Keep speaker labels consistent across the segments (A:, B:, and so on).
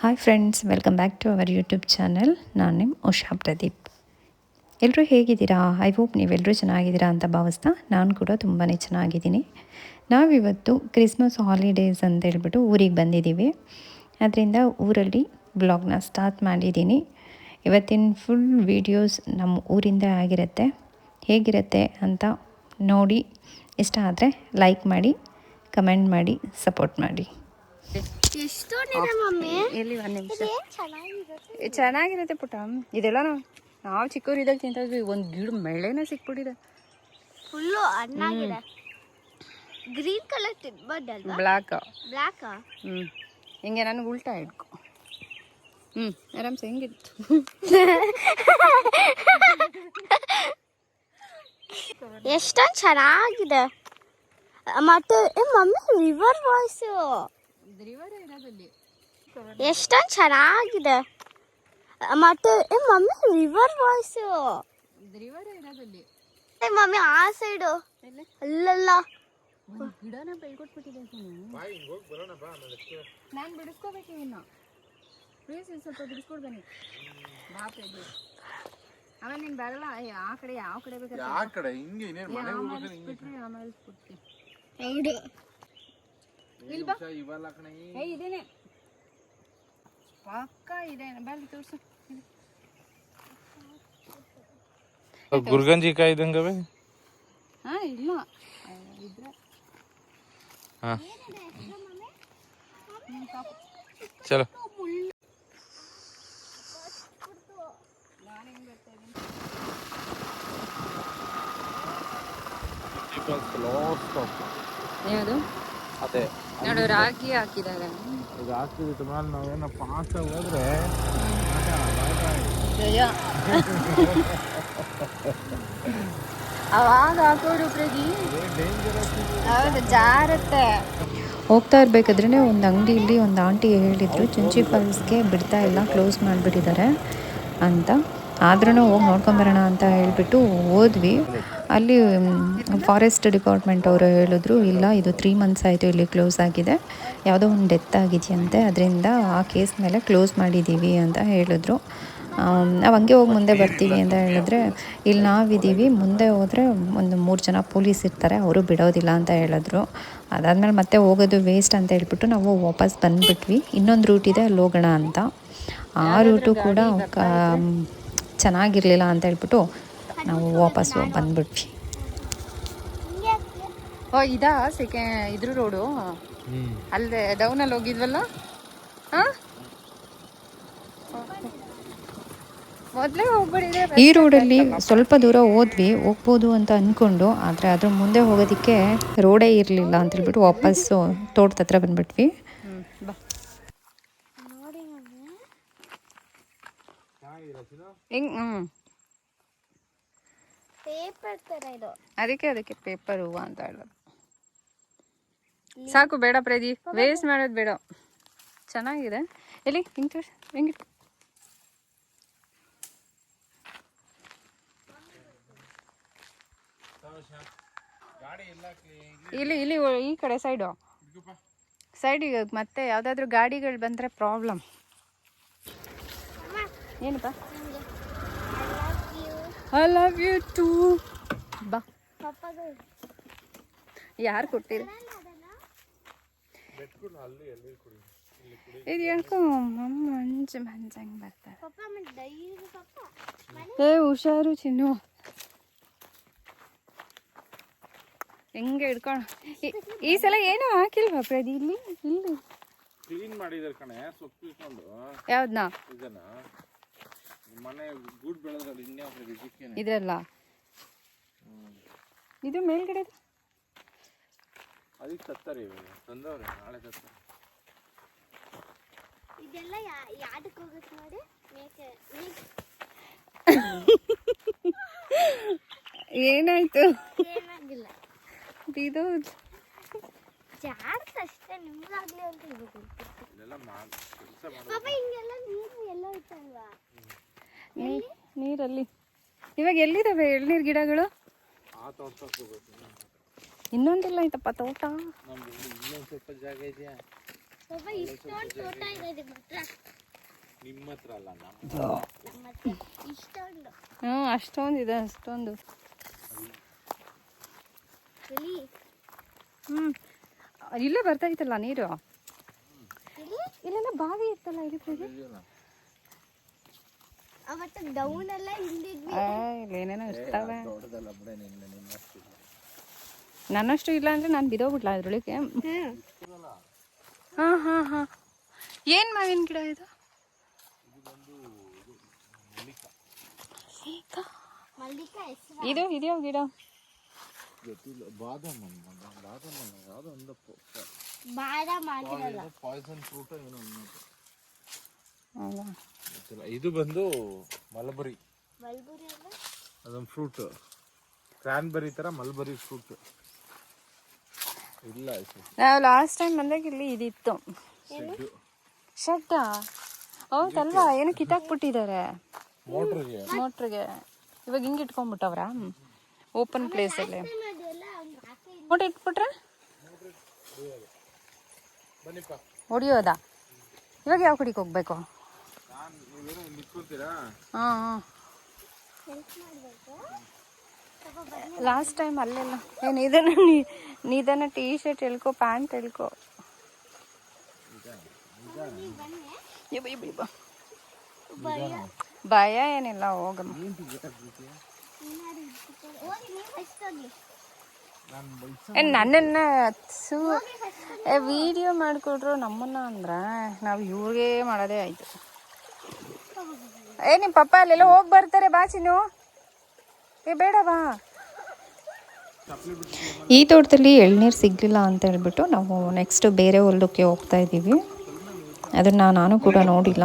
A: Hi friends welcome back to our YouTube channel ನಾನು ನಿಮ್ಮ ಉಷಾ ಪ್ರದೀಪ್. ಎಲ್ಲರೂ ಹೇಗಿದ್ದೀರಾ? ಐ ಹೋಪ್ ನೀವೆಲ್ಲರೂ ಚೆನ್ನಾಗಿದ್ದೀರಾ ಅಂತ ಭಾವಿಸ್ತಾ ನಾನು ಕೂಡ ತುಂಬಾ ಚೆನ್ನಾಗಿದ್ದೀನಿ. ನಾವಿವತ್ತು ಕ್ರಿಸ್ಮಸ್ ಹಾಲಿಡೇಸ್ ಅಂತ ಹೇಳ್ಬಿಟ್ಟು ಊರಿಗೆ ಬಂದಿದ್ದೀವಿ. ಅದರಿಂದ ಊರಲ್ಲಿ ಬ್ಲಾಗ್ನ ಸ್ಟಾರ್ಟ್ ಮಾಡಿದ್ದೀನಿ. ಇವತ್ತಿನ ಫುಲ್ ವೀಡಿಯೋಸ್ ನಮ್ಮ ಊರಿಂದ ಆಗಿರುತ್ತೆ. ಹೇಗಿರುತ್ತೆ ಅಂತ ನೋಡಿ, ಇಷ್ಟ ಆದರೆ ಲೈಕ್ ಮಾಡಿ ಕಮೆಂಟ್ ಮಾಡಿ ಸಪೋರ್ಟ್ ಮಾಡಿ. ಎಲ್ಲಿ ಒಂದು ನಿಮಿಷ.
B: ಚೆನ್ನಾಗಿರುತ್ತೆ?
A: ಪುಟ್ಟ. ಇದೆಲ್ಲ ನಾವು ನಾವು ಚಿಕ್ಕವರಿದ್ದಾಗ ತಿಂತಿದ್ವಿ ಒಂದು ಗಿಡ ಮಳೆನ ಸಿಕ್ಬಿಟ್ಟಿದೆ.
B: ಫುಲ್ಲು ಹಣ್ಣಾಗಿದೆ. ಗ್ರೀನ್ ಕಲರ್ ತಿನ್ಬೋದಲ್ವಾ?
A: ಬ್ಲ್ಯಾಕ್
B: ಬ್ಲ್ಯಾಕ್
A: ಹ್ಞೂ ಹಿಂಗೆ ನನಗೆ ಉಲ್ಟಾ ಇಟ್ಕೊ. ಹ್ಞೂ ಆರಾಮ್ಸೆ ಹೆಂಗಿತ್ತು?
B: ಎಷ್ಟೊಂದು ಚೆನ್ನಾಗಿದೆ. ಮತ್ತೆ ಮಮ್ಮಿ ರಿವರ್ ವಾಯ್ಸು ಎಷ್ಟೊಂದು ಚೆನ್ನಾಗಿದೆ. ಮತ್ತೆ ಏ ಮಮ್ಮಿ ರಿವರ್ ವಾಯ್ಸ್ ಏ ಮಮ್ಮಿ ಆ ಸೈಡು ಅಲ್ಲಲ್ಲ.
A: ಗಿಡನ ಬೆಳ್ಕೊಟ್ಬಿಟ್ಟಿದೆ ನಾನು ಬಿಡಿಸ್ಕೋಬೇಕು ಇನ್ನು. ಪ್ಲೀಸ್ ಸ್ವಲ್ಪ ಬಿಡಿಸ್ಕೊಡ್ ಬನ್ನಿ. ಬಾಪೆ ಆಮೇಲೆ ನೀನು ಬರಲ್ಲ. ಏ, ಆ ಕಡೆ ಯಾವ ಕಡೆ ಬೇಕಾದ್ರೆ
C: ಆ ಕಡೆ? ಹಿಂಗೆ ಇನ್ನೇನು ಹಿಂಗೆ.
A: ಆಮೇಲೆ ಕೊಡ್ತೀನಿ.
B: ಹೌದು.
C: ನಿಮಿಷ ಇವಲ್ಲ ಕಣೆ
A: ಏ ಇದೇನೆ. ಪಕ್ಕ ಇದೆ. ಬಂದು ತೋರ್ಸು.
C: ಗುರ್ಗಂಜಿ ಕಾಯಿ ಇದಂಗವೆ
A: ಹಾ ಇಲ್ಲ. ಆ, ಇದ್ರೆ.
C: ಹಾ. ಚಲೋ.
A: ಯಾವುದು?
C: ಅದೇ.
A: ನೋಡು ರಾಗಿ ಹಾಕಿದ್ದಾರೆ.
C: ಇದು ಮೇಲೆ ನಾವೇನೋ ಪಾಸ್ ಹೋದ್ರೆ
A: ಅವಾಗ ಪ್ರದಿ ಹೌದು ಜಾರತ್ತೆ. ಹೋಗ್ತಾ ಇರಬೇಕಾದ್ರೆ ಒಂದು ಅಂಗಡಿಯಲ್ಲಿ ಒಂದು ಆಂಟಿ ಹೇಳಿದ್ರು ಚುಂಚಿ ಫಾಲ್ಸ್ಗೆ ಬಿಡ್ತಾ ಇಲ್ಲ ಕ್ಲೋಸ್ ಮಾಡಿಬಿಟ್ಟಿದ್ದಾರೆ ಅಂತ. ಆದ್ರೂ ಹೋಗಿ ನೋಡ್ಕೊಂಬರೋಣ ಅಂತ ಹೇಳಿಬಿಟ್ಟು ಹೋದ್ವಿ. ಅಲ್ಲಿ ಫಾರೆಸ್ಟ್ ಡಿಪಾರ್ಟ್ಮೆಂಟ್ ಅವರು ಹೇಳಿದ್ರು, ಇಲ್ಲ, ಇದು ತ್ರೀ ಮಂತ್ಸ್ ಆಯಿತು, ಇಲ್ಲಿ ಕ್ಲೋಸ್ ಆಗಿದೆ. ಯಾವುದೋ ಒಂದು ಡೆತ್ ಆಗಿದೆಯಂತೆ, ಅದರಿಂದ ಆ ಕೇಸ್ ಮೇಲೆ ಕ್ಲೋಸ್ ಮಾಡಿದ್ದೀವಿ ಅಂತ ಹೇಳಿದ್ರು. ನಾವು ಹಂಗೆ ಹೋಗಿ ಮುಂದೆ ಬರ್ತೀವಿ ಅಂತ ಹೇಳಿದ್ರೆ, ಇಲ್ಲಿ ನಾವಿದ್ದೀವಿ, ಮುಂದೆ ಹೋದರೆ ಒಂದು ಮೂರು ಜನ ಪೊಲೀಸ್ ಇರ್ತಾರೆ, ಅವರು ಬಿಡೋದಿಲ್ಲ ಅಂತ ಹೇಳಿದ್ರು. ಅದಾದಮೇಲೆ ಮತ್ತೆ ಹೋಗೋದು ವೇಸ್ಟ್ ಅಂತ ಹೇಳ್ಬಿಟ್ಟು ನಾವು ವಾಪಸ್ ಬಂದುಬಿಟ್ವಿ. ಇನ್ನೊಂದು ರೂಟ್ ಇದೆ ಅಲ್ಲಿ ಹೋಗೋಣ ಅಂತ. ಆ ರೂಟು ಕೂಡ ಚೆನ್ನಾಗಿರಲಿಲ್ಲ ಅಂತ ಹೇಳ್ಬಿಟ್ಟು ನಾವು ವಾಪಸ್ ಬಂದ್ಬಿಟ್ವಿ. ಓ ಇದಾ? ಸೆಕೆ ಇದ್ರ ರೋಡು? ಅಲ್ಲದೆ ಡೌನಲ್ಲಿ ಹೋಗಿದ್ವಲ್ಲ? ಹಾಂ? ಈ ರೋಡಲ್ಲಿ ಸ್ವಲ್ಪ ದೂರ ಹೋದ್ವಿ ಹೋಗ್ಬೋದು ಅಂತ ಅಂದ್ಕೊಂಡು ಆದರೆ ಅದ್ರ ಮುಂದೆ ಹೋಗೋದಕ್ಕೆ ರೋಡೇ ಇರಲಿಲ್ಲ ಅಂತ ಹೇಳ್ಬಿಟ್ಟು ವಾಪಸ್ಸು ತೋಟದ ಹತ್ರ ಬಂದ್ಬಿಟ್ವಿ. ಹೆಂಗ್ ಹ್ಞೂ
B: ಪೇಪರ್ ತರ ಇದು.
A: ಅದಕ್ಕೆ ಅದಕ್ಕೆ ಪೇಪರ್ ಹೂವು ಅಂತ ಹೇಳೋದು. ಸಾಕು ಬೇಡ ಪ್ರದಿ ವೇಸ್ಟ್ ಮಾಡೋದು ಬೇಡ. ಚೆನ್ನಾಗಿದೆ. ಎಲ್ಲಿ ಹಿಂಗೆ ತೋರ್ಸು ಹೆಂಗೆ ಇಲ್ಲಿ ಇಲ್ಲಿ ಈ ಕಡೆ ಸೈಡು ಸೈಡಿಗೆ ಮತ್ತೆ ಯಾವುದಾದ್ರೂ ಗಾಡಿಗಳು ಬಂದ್ರೆ ಪ್ರಾಬ್ಲಮ್ ಏನಪ್ಪ? ಐ ಲವ್ ಯು ಟೂ ಬಾ. ಯಾರು ಕೊಟ್ಟಿರಿ ಇದು ಹೇಳ್ಕೊ ಮಮ್ಮ ಮಂಜು ಮಂಜಂಗೆ ಬರ್ತಾರೆ. ಏ ಹುಷಾರು ಚಿನ್ನು. ಹೆಂಗೆ ಹಿಡ್ಕೊಂಡು ಈ ಸಲ ಏನೂ ಹಾಕಿಲ್ವಾ ಪ್ರದಿ ಇಲ್ಲಿ ಇಲ್ಲಿ.
C: ಕ್ಲೀನ್ ಮಾಡಿದಾರೆ ಕಣೆ ಸೊಪ್ಪು
A: ಯಾವ್ದನ್ನ ಇದ್ರಲ್ಲ? ಇದು ಮೇಲ್ಗಡೆ
C: ಅದಕ್ಕೆ ತತ್ತಾರೆ ಇವಾಗ ತಂದವ್ರೆ ನಾಳೆ ತತ್ತಾರೆ.
B: ಇದೆಲ್ಲ ಹೋಗುತ್ತೆ ನೋಡಿ?
A: ಏನಾಯ್ತು?
B: ಏನಾಗಿಲ್ಲ.
A: ಇದು
B: ಅಷ್ಟೇ ನಿಮ್ಗಾಗ್ಲಿ ಅಂತ ಇವಾಗ ಪಾಪ ಹಿಂಗೆಲ್ಲ ನೀರು ಎಲ್ಲ ಇತ್ತಲ್ವಾ
A: ನೀರಲ್ಲಿ. ಇವಾಗ ಎಲ್ಲಿದಾವೆ ಎಳ್ನೀರು ಗಿಡಗಳು?
C: ಆ ತೋಟಕ್ಕೆ ಹೋಗ್ಬೇಕು
A: ಇನ್ನೊಂದಿಲ್ಲ ಐತಪ್ಪ ತೋಟ
C: ಸ್ವಲ್ಪ ಜಾಗ ಇದೆಯಾ
D: ಹ್ಞೂ ಅಷ್ಟೊಂದು ಇದೆ ಅಷ್ಟೊಂದು. ಹ್ಞೂ ಇಲ್ಲೇ ಬರ್ತಾ ಇತ್ತಲ್ಲ ನೀರು? ಇಲ್ಲೆಲ್ಲ ಬಾವಿ ಇತ್ತಲ್ಲ ಇಲ್ಲಿ.
B: ಅವತ್ತು ಡೌನ್ ಎಲ್ಲ
D: ಇರ್ತವೆ.
C: ನನ್ನಷ್ಟು
D: ಇಲ್ಲ ಅಂದ್ರೆ ನಾನು ಬಿದೋಗ್ಬಿಟ್ಲ ಅದ್ರೊಳಗೆ? ಹಾಂ ಹಾಂ ಹಾಂ. ಏನು ಮಾವಿನ ಗಿಡ ಇದು? ಮಲ್ಲಿಕ.
B: ಮಲ್ಲಿಕ? ಹೆಸರು?
D: ಇದು ಇದೆಯೋ ಗಿಡ?
C: ಗೊತ್ತಿಲ್ಲ ಬಾದಾಮ ಬಾದಾಮ ಯಾವುದೋ ಒಂದು
B: ಮಾಡಿರಲ್ಲ
C: ಪಾಯ್ಸನ್ ಫ್ರೂಟ್ ಏನೋ ಅನ್ನೋದು ಗೊತ್ತಿಲ್ಲ. ಇದು ಬಂದು ಮಲಬರಿ. ಅದೊಂದು ಫ್ರೂಟ್. ಕ್ರಾನ್ಬೆರಿ ತರ ಮಲ್ಬರಿ ಫ್ರೂಟ್. ಇಲ್ಲ ಇದು.
D: ನಾವು ಲಾಸ್ಟ್ ಟೈಮ್ ಬಂದಾಗ ಇಲ್ಲಿ ಇದಿತ್ತು. ಶೆಡ್ ಹೌದಲ್ವಾ ಏನು ಕಿತ್ತಾಕ್ಬಿಟ್ಟಿದ್ದಾರೆ.
C: ಮೋಟ್ರಿಗೆ.
D: ಮೋಟ್ರಿಗೆ. ಇವಾಗ ಹಿಂಗೆ ಇಟ್ಕೊಂಡ್ಬಿಟ್ಟವ್ರ? ಓಪನ್ ಪ್ಲೇಸಲ್ಲಿ ಮೋಟ್ರ್ ಇಟ್ಬಿಟ್ರೆ? ಹೊಡೆಯೋದಾ? ಇವಾಗ ಯಾವ ಕಡೆಗೆ ಹೋಗ್ಬೇಕು? ಹಾಂ ಲಾಸ್ಟ್ ಟೈಮ್ ಅಲ್ಲೆಲ್ಲ. ಏನು ಇದನ್ನ ನೀ- ನಿಧಾನ ಟೀ ಶರ್ಟ್ ಹೇಳ್ಕೊ ಪ್ಯಾಂಟ್ ಹೇಳ್ಕೊ. ಭಯ ಏನಿಲ್ಲ, ಹೋಗಮ್ಮ. ನನ್ನನ್ನ ಸು ವಿಡಿಯೋ ಮಾಡಿಕೊಟ್ರು ನಮ್ಮನ್ನ ಅಂದ್ರೆ ನಾವು ಇವ್ರಿಗೆ ಮಾಡೋದೇ ಆಯ್ತು. ಏ ನಿಮ್ಮ ಪಪ್ಪ ಅಲ್ಲೆಲ್ಲ ಹೋಗಿ ಬರ್ತಾರೆ ಬಾ ಚಿನ್ನು. ಏ ಬೇಡ ಬಾ. ಈ ತೋಟದಲ್ಲಿ ಎಳ್ನೀರು ಸಿಗಲಿಲ್ಲ ಅಂತ ಹೇಳ್ಬಿಟ್ಟು ನಾವು ನೆಕ್ಸ್ಟ್ ಬೇರೆ ಹೊಲಕ್ಕೆ ಹೋಗ್ತಾ ಇದ್ದೀವಿ. ಅದನ್ನ ನಾನು ಕೂಡ ನೋಡಿಲ್ಲ.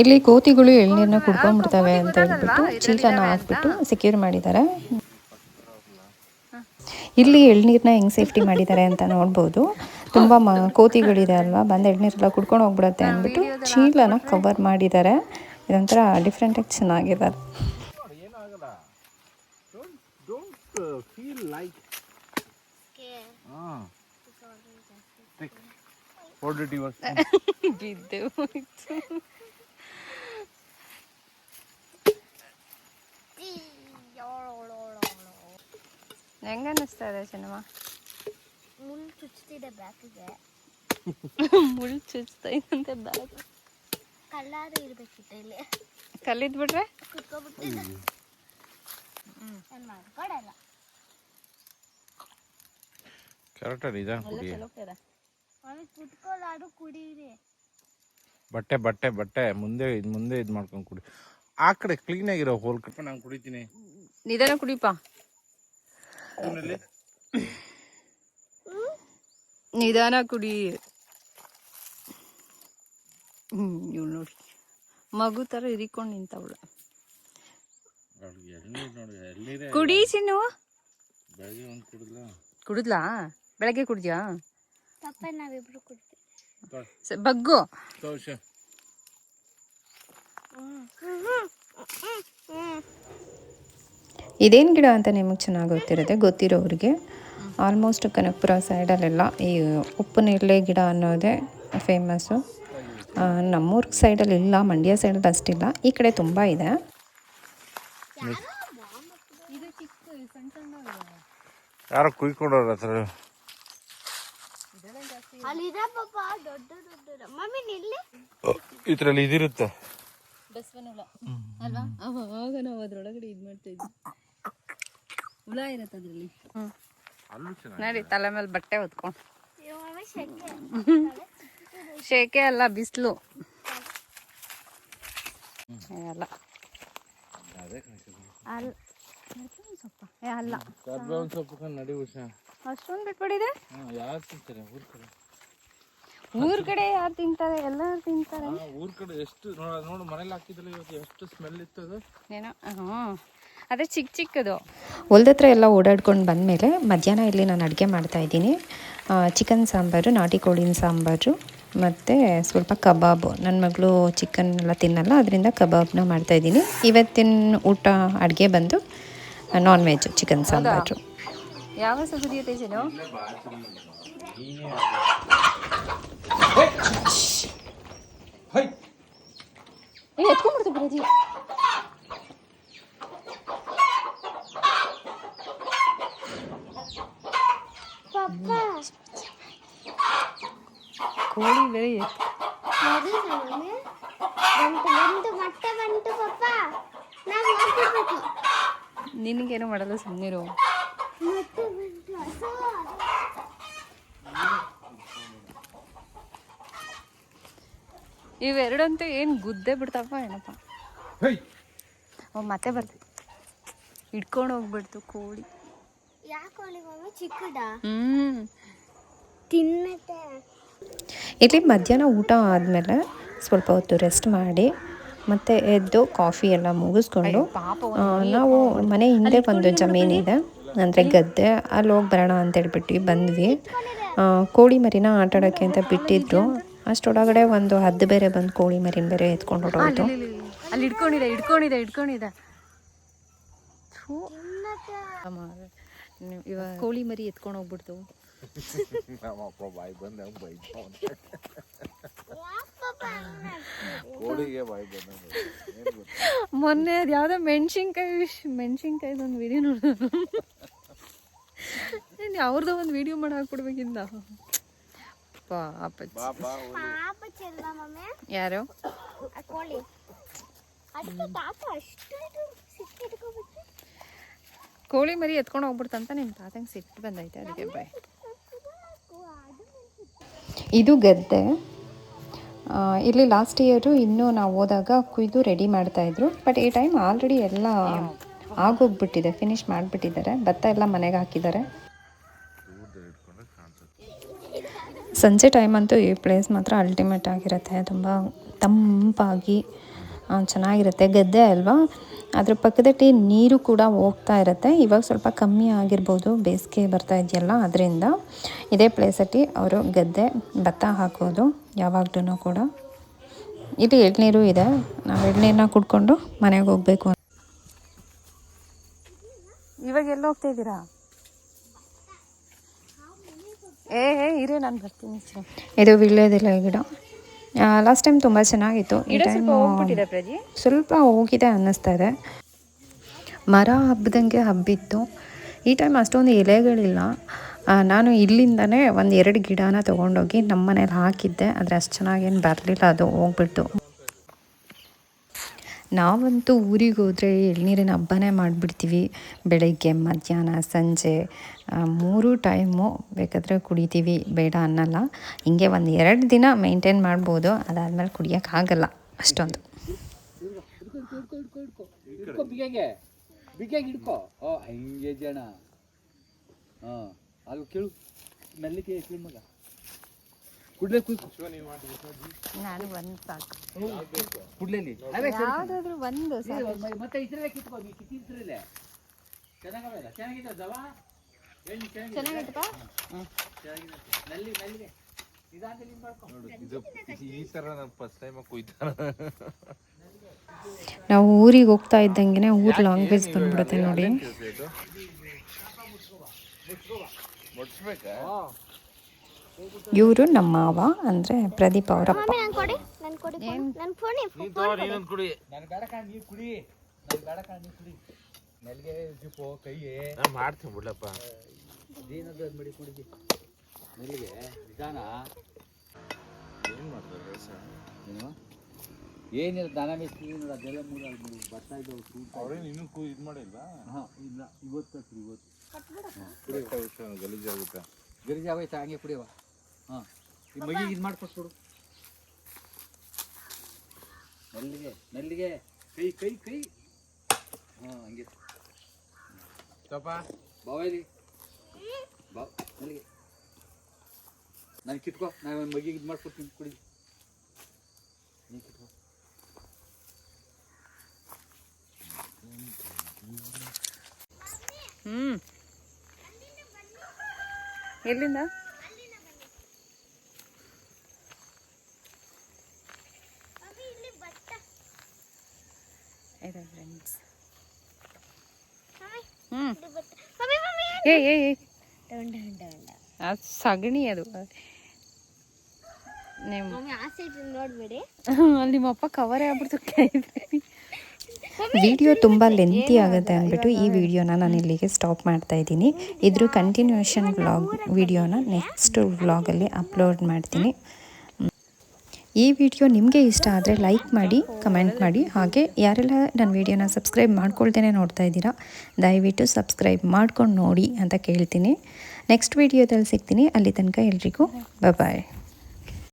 D: ಇಲ್ಲಿ ಕೋತಿಗಳು ಎಳ್ನೀರನ್ನ ಕುಡ್ಕೊಂಡ್ಬಿಡ್ತವೆ ಅಂತ ಹೇಳ್ಬಿಟ್ಟು ಚೀಲನ ಹಾಕ್ಬಿಟ್ಟು ಸೆಕ್ಯೂರ್ ಮಾಡಿದ್ದಾರೆ. ಇಲ್ಲಿ ಎಳ್ನೀರನ್ನ ಹೆಂಗೆ ಸೇಫ್ಟಿ ಮಾಡಿದ್ದಾರೆ ಅಂತ ನೋಡ್ಬೋದು. ತುಂಬ ಮ ಕೋತಿಗಳಿದೆ ಅಲ್ವಾ? ಬಂದು ಎಳ್ನೀರೆಲ್ಲ ಕುಡ್ಕೊಂಡು ಹೋಗ್ಬಿಡುತ್ತೆ ಅಂದ್ಬಿಟ್ಟು ಚೀಲನ ಕವರ್ ಮಾಡಿದ್ದಾರೆ. ಇದೊಂಥರ ಡಿಫ್ರೆಂಟಾಗಿ ಚೆನ್ನಾಗಿದೆ
C: ಏನಾಗಲ್ಲ ಡೋಂಟ್ ಡೋಂಟ್ ಫೀಲ್ ಲೈಕ್ ಹಾಂ ಫೋರ್ ಡಿವರ್ಸ್
D: ಬಿದ್ದು ಹೆಂಗ ಅನ್ನಿಸ್ತಾ ಇದೆ ಸಿನಿಮಾ?
B: ಮುಳ್ಳು ಚುಚ್ತಿದೆ ಬ್ಯಾಕಿಗೆ.
D: ಮುಳ್ಳು ಚುಚ್ತಾ ಇದೆ ಬ್ಯಾಗ್
B: ಕಳ್ಳಾರು ಇರ್ಬೇಕಿತ್ತು ಇಲ್ಲಿ.
D: ಕಲ್ಲಿದ್ಬಿಟ್ರೆ?
B: ಕುತ್ಕೊಬಿಟ್ಟಿದ್ದೆ ನಾನು ಮಾಡ್ಕೊಡಲ್ಲ.
C: ಕರೆಕ್ಟಾಗಿ ನಿಧಾನ ಕುಡಿ
B: ಕುಡೀರಿ.
C: ಬಟ್ಟೆ ಬಟ್ಟೆ ಬಟ್ಟೆ ಮುಂದೆ ಇದು ಮುಂದೆ ಇದು ಮಾಡ್ಕೊಂಡು ಕುಡಿ. ಆ ಕಡೆ ಕ್ಲೀನ್ ಆಗಿರೋ ಹೋಲ್ ಕಟ್ಟ ನಾನು ಕುಡಿತೀನಿ.
D: ನಿಧಾನ ಕುಡಿಪ ನಿಧಾನ ಕುಡಿ ಇವ್ಳು ನೋಡಿ ಮಗು ತರ ಇರಿಕೊಂಡು ನಿಂತವಳು ಕುಡಿ ಚಿನ್ನು
C: ಒಂದು ಕುಡಿದ್ಲ
D: ಕುಡಿದ್ಲಾ ಬೆಳಗ್ಗೆ ಕುಡಿದ್ಯಾ ಬಗ್ಗು ಇದೇನು ಗಿಡ ಅಂತ ನಿಮಗೆ ಚೆನ್ನಾಗಿ ಗೊತ್ತಿರುತ್ತೆ ಗೊತ್ತಿರೋರಿಗೆ ಆಲ್ಮೋಸ್ಟ್ ಕನಕಪುರ ಸೈಡಲ್ಲೆಲ್ಲ ಈ ಉಪ್ಪು ನೇರಳೆ ಗಿಡ ಅನ್ನೋದೇ ಫೇಮಸ್ಸು ನಮ್ಮೂರ ಸೈಡಲ್ಲಿ ಇಲ್ಲ ಮಂಡ್ಯ ಸೈಡಲ್ಲಿ ಅಷ್ಟಿಲ್ಲ. ಈ ಕಡೆ ತುಂಬ ಇದೆ.
C: ಯಾರೋ ಕುಯ್ಕೊಂಡವ್ರ ಹತ್ರ? ಇದ್ರಲ್ಲಿ ಇದಿರುತ್ತೆ.
D: ಅಲ್ವಾ? ಅವಾಗ ನಾವು ಅದ್ರೊಳಗಡೆ ಇದು ಮಾಡ್ತಾ ಇದ್ವಿ. ಹುಳ ಇರತ್ತೆ ಅದರಲ್ಲಿ. ನೋಡಿ ತಲೆ ಮೇಲೆ ಬಟ್ಟೆ ಹೊತ್ಕೊಂಡು.
B: ಶೆಕೆ.
D: ಶೇಕೆ ಅಲ್ಲ ಬಿಸಿಲು. ಅಲ್ಲ. ಅಷ್ಟೊಂದು ಬಿಟ್ಬಿಟ್ಟಿದೆ
C: ಊರ್ ಕಡೆ.
D: ಯಾರು ತಿಂತಾರೆ? ಎಲ್ಲರೂ ತಿಂತಾರೆ?
C: ಊರ್ ಕಡೆ ಎಷ್ಟು ನೋಡ ನೋಡು ಮನೇಲಿ ಹಾಕಿದ್ರಲ್ಲ ಇವತ್ತು ಎಷ್ಟು ಸ್ಮೆಲ್ ಇತ್ತು ಅದು?
D: ಏನೋ ಹ್ಞೂ ಅದೇ ಚಿಕ್ಕ ಚಿಕ್ಕದು. ಹೊಲ್ದತ್ರ ಎಲ್ಲ ಓಡಾಡ್ಕೊಂಡು ಬಂದಮೇಲೆ ಮಧ್ಯಾಹ್ನ ಇಲ್ಲಿ ನಾನು ಅಡುಗೆ ಮಾಡ್ತಾಯಿದ್ದೀನಿ ಚಿಕನ್ ಸಾಂಬಾರು ನಾಟಿ ಕೋಳಿನ ಸಾಂಬಾರು ಮತ್ತು ಸ್ವಲ್ಪ ಕಬಾಬು. ನನ್ನ ಮಗಳು ಚಿಕನ್ ಎಲ್ಲ ತಿನ್ನಲ್ಲ ಅದರಿಂದ ಕಬಾಬ್ನ ಮಾಡ್ತಾಯಿದ್ದೀನಿ ಇವತ್ತಿನ ಊಟ ಅಡುಗೆ ಬಂದು
A: ನಾನ್ ವೆಜ್ ಚಿಕನ್ ಸಾಂಬಾರು.
D: ಯಾವ ಎತ್ಕೊಂಡ್ಬಿಡ್ತು ಬರೋದಿ
B: ಪಪ್ಪ
D: ಕೋಳಿ ಬೇರೆ ಎತ್-
B: ಮರಿ ಮಮ್ಮಿ ಬಂತು ಬಂತು ಮೊಟ್ಟೆ ಬಂತು ಪಪ್ಪ ನಾವು ನೋಡ್ತಿರ್ಬೇಕು
D: ನಿನಗೇನು ಮಾಡಲ್ಲ ಸುಮ್ಮನಿರು
B: ಮೊಟ್ಟೆ ಬಂತು. ಹಸು
D: ಇವೆರಡಂತೂ ಏನು ಗುದ್ದೆ ಬಿಡ್ತಪ್ಪ ಏನಪ್ಪ? ಅವ್ ಮತ್ತೆ ಬರ್ತದೆ ಇಟ್ಕೊಂಡು ಹೋಗ್ಬಿಡ್ತು ಕೋಳಿ.
B: ಯಾಕೆ ಚಿಕ್ಕದ?
D: ಹ್ಞೂ
B: ತಿನ್ನತ್ತೆ.
A: ಇಲ್ಲಿ ಮಧ್ಯಾಹ್ನ ಊಟ ಆದಮೇಲೆ ಸ್ವಲ್ಪ ಹೊತ್ತು ರೆಸ್ಟ್ ಮಾಡಿ ಮತ್ತೆ ಎದ್ದು ಕಾಫಿ ಎಲ್ಲ ಮುಗಿಸ್ಕೊಂಡು ನಾವು ಮನೆ ಹಿಂದೆ ಒಂದು ಜಮೀನಿದೆ ಅಂದರೆ ಗದ್ದೆ. ಅಲ್ಲಿ ಹೋಗಿ ಬರೋಣ ಅಂತ ಹೇಳ್ಬಿಟ್ಟು ಬಂದ್ವಿ. ಕೋಳಿ ಮರಿನ ಆಟ ಆಡೋಕ್ಕೆ ಅಂತ ಬಿಟ್ಟಿದ್ರು. ಅಷ್ಟೊಳಗಡೆ ಒಂದು ಹದ್ದು ಬೇರೆ ಬಂದು ಕೋಳಿ ಮರಿನ ಬೇರೆ ಎತ್ಕೊಂಡು ಹೊರಟೋಯ್ತು.
D: ಅಲ್ಲಿ, ಹಿಡ್ಕೊಂಡಿದೆ ಹಿಡ್ಕೊಂಡಿದೆ ಹಿಡ್ಕೊಂಡಿದೆ ಇವಾಗ ಕೋಳಿ ಮರಿ ಎತ್ಕೊಂಡು ಹೋಗ್ಬಿಡ್ತು.
C: ನಮ್ಮ ಅಪ್ಪ ಬಾಯಿ ಬಂದ
B: ಮಾಡ್ತಿದ್ರಿ?
C: ಕೋಳಿಗೆ ಬಾಯಿ ಬಂದ
D: ಮೊನ್ನೆ ಅದು ಯಾವುದೋ ಮೆಣಸಿನ್ಕಾಯಿ ಮೆಣಸಿನ್ಕಾಯ್ದು ಒಂದು ವಿಡಿಯೋ ನೋಡಿದ್ರು ಅವ್ರದ್ದು ಒಂದು ವಿಡಿಯೋ ಮಾಡಿ ಹಾಕ್ಬಿಡ್ಬೇಕಿಂದ. ಪಾಪ ಯಾರು?
B: ಕೋಳಿ.
D: ಮರಿ ಎತ್ಕೊಂಡು ಹೋಗ್ಬಿಡ್ತಂತ ನಿಮ್ಮ ತಾತಂಗೆ ಸಿಟ್ಟು ಬಂದೈತೆ ಅದಕ್ಕೆ ಬಾಯ್.
A: ಇದು ಗದ್ದೆ. ಇಲ್ಲಿ ಲಾಸ್ಟ್ ಇಯರು ಇನ್ನೂ ನಾವು ಹೋದಾಗ ಕುಯ್ದು ರೆಡಿ ಮಾಡ್ತಾಯಿದ್ರು ಬಟ್ ಈ ಟೈಮ್ ಆಲ್ರೆಡಿ ಎಲ್ಲ ಆಗೋಗ್ಬಿಟ್ಟಿದೆ ಫಿನಿಶ್ ಮಾಡಿಬಿಟ್ಟಿದ್ದಾರೆ. ಭತ್ತ ಎಲ್ಲ ಮನೆಗೆ ಹಾಕಿದ್ದಾರೆ. ಸಂಜೆ ಟೈಮ್ ಅಂತೂ ಈ ಪ್ಲೇಸ್ ಮಾತ್ರ ಅಲ್ಟಿಮೇಟ್ ಆಗಿರುತ್ತೆ. ತುಂಬ ತಂಪಾಗಿ. ಚೆನ್ನಾಗಿರುತ್ತೆ. ಗದ್ದೆ ಅಲ್ವಾ? ಅದ್ರ ಪಕ್ಕದಲ್ಲಿ ನೀರು ಕೂಡ ಹೋಗ್ತಾ ಇರುತ್ತೆ. ಇವಾಗ ಸ್ವಲ್ಪ ಕಮ್ಮಿ ಆಗಿರ್ಬೋದು. ಬೇಸಿಗೆ ಬರ್ತಾ ಇದೆಯಲ್ಲ ಅದರಿಂದ ಇದೇ ಪ್ಲೇಸಲ್ಲಿ ಅವರು ಗದ್ದೆ ಭತ್ತ ಹಾಕೋದು ಯಾವಾಗ್ಲೂ ಕೂಡ. ಇಲ್ಲಿ ಎಳ್ನೀರು ಇದೆ. ನಾವು ಎಳ್ನೀರನ್ನ ಕುಡ್ಕೊಂಡು ಮನೆಗೆ ಹೋಗಬೇಕು
D: ಇವಾಗ ಎಲ್ಲ ಹೋಗ್ತಾ ಇದ್ದೀರಾ? ಏ ಏ ಇರೇ ನಾನು ಬರ್ತೀನಿ ಸರ್.
A: ಇದು ವಿಳ್ಯದೆಲೆ ಗಿಡ. ಲಾಸ್ಟ್ ಟೈಮ್ ತುಂಬ ಚೆನ್ನಾಗಿತ್ತು. ಈ ಟೈಮ್
D: ಸ್ವಲ್ಪ ಹೋಗ್ಬಿಟ್ಟಿದೆ ಪ್ರಜಿ.
A: ಸ್ವಲ್ಪ ಹೋಗಿದೆ ಅನ್ನಿಸ್ತಾ ಇದೆ. ಮರ ಹಬ್ಬದಂಗೆ ಹಬ್ಬಿತ್ತು. ಈ ಟೈಮ್ ಅಷ್ಟೊಂದು ಎಲೆಗಳಿಲ್ಲ. ನಾನು ಇಲ್ಲಿಂದನೇ ಒಂದು ಎರಡು ಗಿಡನ ತೊಗೊಂಡೋಗಿ ನಮ್ಮ ಮನೇಲಿ ಹಾಕಿದ್ದೆ. ಆದರೆ ಅಷ್ಟು ಚೆನ್ನಾಗೇನು ಬರಲಿಲ್ಲ. ಅದು ಹೋಗ್ಬಿಟ್ಟು ನಾವಂತೂ ಊರಿಗೆ ಹೋದರೆ ಎಳ್ನೀರಿನ ಹಬ್ಬನೇ ಮಾಡಿಬಿಡ್ತೀವಿ. ಬೆಳಗ್ಗೆ, ಮಧ್ಯಾಹ್ನ, ಸಂಜೆ ಮೂರು ಟೈಮು ಬೇಕಾದರೆ ಕುಡಿತೀವಿ. ಬೇಡ ಅನ್ನಲ್ಲ. ಹಿಂಗೆ ಒಂದು ಎರಡು ದಿನ ಮೇಂಟೈನ್ ಮಾಡ್ಬೋದು. ಅದಾದಮೇಲೆ ಕುಡಿಯೋಕ್ಕಾಗಲ್ಲ ಅಷ್ಟೊಂದು.
E: ಅಲ್ಲಿ ಕೇಳು. ಕುಡ್ಲೆ ಕುಯ್ಕು
D: ನಾನು ಒಂದು ಸಾಕು.
E: ಕುಡ್ಲೇಲಿ.
D: ಯಾವುದಾದ್ರೂ ಒಂದು
E: ಮತ್ತೆ ಇದ್ರಲ್ಲೇ ಕಿತ್ಕೊ ನೀ ಕಿತ್ತಿದ್ರಲ್ಲೇ ಚೆನ್ನಾಗಲ್ಲ ಚೆನ್ನಾಗಿದೆ ದವ? ಚೆನ್ನಾಗಿದೆ ನಲ್ಲಿ
A: ನಾವು ಊರಿಗೆ ಹೋಗ್ತಾ ಇದ್ದಂಗೆ ಊರ್ ಲಾಂಗ್ವೇಜ್ ಬಂದ್ಬಿಡುತ್ತೆ ನೋಡಿ. ಇವರು ನಮ್ಮ ಮಾವ ಅಂದರೆ ಪ್ರದೀಪ್ ಅವರಪ್ಪ
B: ಮಮ್ಮಿ ನನ್ ಕೊಡಿ ನನ್ ಕೊಡಿ ನನ್ ಫೋನಿ
C: ನೀನ್ ತಗೋ ಕುಡಿ.
E: ನನ್ ಬೇಡ ಕಾಣ್ ಕುಡಿ. ನನ್ ಬೇಡ ಕಾಣ್ ನೀವ್ ಕುಡಿ. ನೆಲ್ಗೆ ಜಿಪ್ಪು ಕೈಗೆ.
C: ನಾನು ಮಾಡ್ತೀನಿ ಬಿಡ್ಲಪ್ಪ ಏನ್
E: ಏನಿಲ್ಲ ದನ ಮೇಸ್ತೀವಿ ನೋಡಿ ಅದೆಲ್ಲ ಮೂರು ಅಲ್ಲಿ ಬರ್ತಾ ಇದ್ದವು ಫ್ರೂಟ್
C: ಅವ್ರೇನು ಇನ್ನೂ ಕೂ ಇದು ಮಾಡಿಲ್ವಾ?
E: ಹಾಂ ಇಲ್ಲ ಇವತ್ತು ಇವತ್ತು.
C: ಗಲೀಜಾಗುತ್ತೆ.
E: ಗರಿಜಾವೈತೆ ಹಂಗೆ ಕುಡಿಯವ ಹಾಂ ಈ ಮಗಿಗೆ ಇದು ಮಾಡ್ಕೊಟ್ಬಿಡು ನಲ್ಲಿಗೆ ನಲ್ಲಿಗೆ ಕೈ ಕೈ ಕೈ. ಹಾಂ ಹಂಗೆ.
C: ತಪ್ಪ.
E: ಬಾವಲಿ ಬಾ ನಲ್ಲಿಗೆ ನಾನು ಕಿತ್ಕೋ ನಾನು ಒಂದು ಮಗಿಗೆ ಇದು ಮಾಡ್ಕೊಡ್ತೀನಿ ಕುಡಿ. ನೀನು ಕಿತ್ಕೋ.
D: ಹ್ಞೂ ಎಲ್ಲಿಂದ
B: ಮಮ್ಮಿ ಇಲ್ಲಿ ಭತ್ತ
D: ಇದೆ ಫ್ರೆಂಡ್ಸ್
B: ಮಮ್ಮಿ
D: ಹ್ಞೂ
B: ಮಮ್ಮಿ ಮಮ್ಮಿ
D: ಏ ಏ ಅದು ಸಗಣಿ ಅದು. ನಿಮ್ಮ
B: ನೋಡ್ಬೇಡಿ.
D: ಅಲ್ಲಿ ನಿಮ್ಮಪ್ಪ ಕವರೇ ಆಗ್ಬಿಡ್ತು
A: ವಿಡಿಯೋ ತುಂಬ ಲೆಂತಿ ಆಗುತ್ತೆ ಅಂದ್ಬಿಟ್ಟು ಈ ವಿಡಿಯೋನ ನಾನು ಇಲ್ಲಿಗೆ ಸ್ಟಾಪ್ ಮಾಡ್ತಾ ಇದ್ದೀನಿ. ಇದ್ರ ಕಂಟಿನ್ಯೂಷನ್ ವ್ಲಾಗ್ ವಿಡಿಯೋನ ನೆಕ್ಸ್ಟ್ ವ್ಲಾಗಲ್ಲಿ ಅಪ್ಲೋಡ್ ಮಾಡ್ತೀನಿ. ಈ ವಿಡಿಯೋ ನಿಮಗೆ ಇಷ್ಟ ಆದರೆ ಲೈಕ್ ಮಾಡಿ, ಕಮೆಂಟ್ ಮಾಡಿ. ಹಾಗೆ ಯಾರೆಲ್ಲ ನನ್ನ ವಿಡಿಯೋನ ಸಬ್ಸ್ಕ್ರೈಬ್ ಮಾಡ್ಕೊಳ್ತೇನೆ ನೋಡ್ತಾ ಇದ್ದೀರಾ, ದಯವಿಟ್ಟು ಸಬ್ಸ್ಕ್ರೈಬ್ ಮಾಡ್ಕೊಂಡು ನೋಡಿ ಅಂತ ಕೇಳ್ತೀನಿ. ನೆಕ್ಸ್ಟ್ ವಿಡಿಯೋದಲ್ಲಿ ಸಿಗ್ತೀನಿ. ಅಲ್ಲಿ ತನಕ ಎಲ್ರಿಗೂ ಬಾಯ್